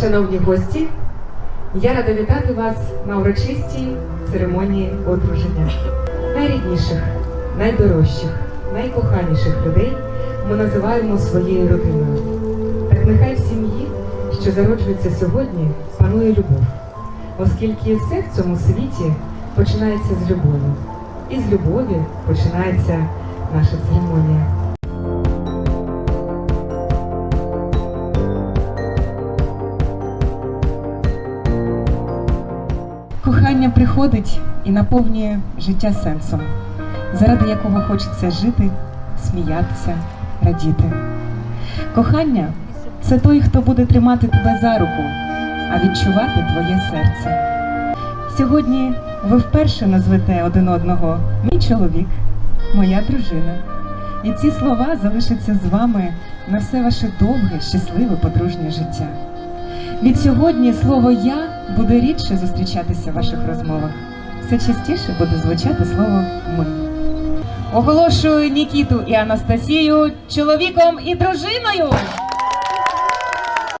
Шановні гості, я рада вітати вас на урочистій церемонії одруження. Найрідніших, найдорожчих, найкоханіших людей ми називаємо своєю родиною. Так нехай в сім'ї, що зароджується сьогодні, панує любов, оскільки все в цьому світі починається з любові. І з любові починається наша церемонія. Кохання приходить і наповнює життя сенсом, заради якого хочеться жити, сміятися, радіти. Кохання це той, хто буде тримати тебе за руку, а відчувати твоє серце. Сьогодні ви вперше назвете один одного мій чоловік, моя дружина. І ці слова залишаться з вами на все ваше довге, щасливе подружнє життя. Від сьогодні слово я буде рідше зустрічатися в ваших розмовах. Все частіше буде звучати слово ми. Оголошую Нікіту і Анастасію чоловіком і дружиною.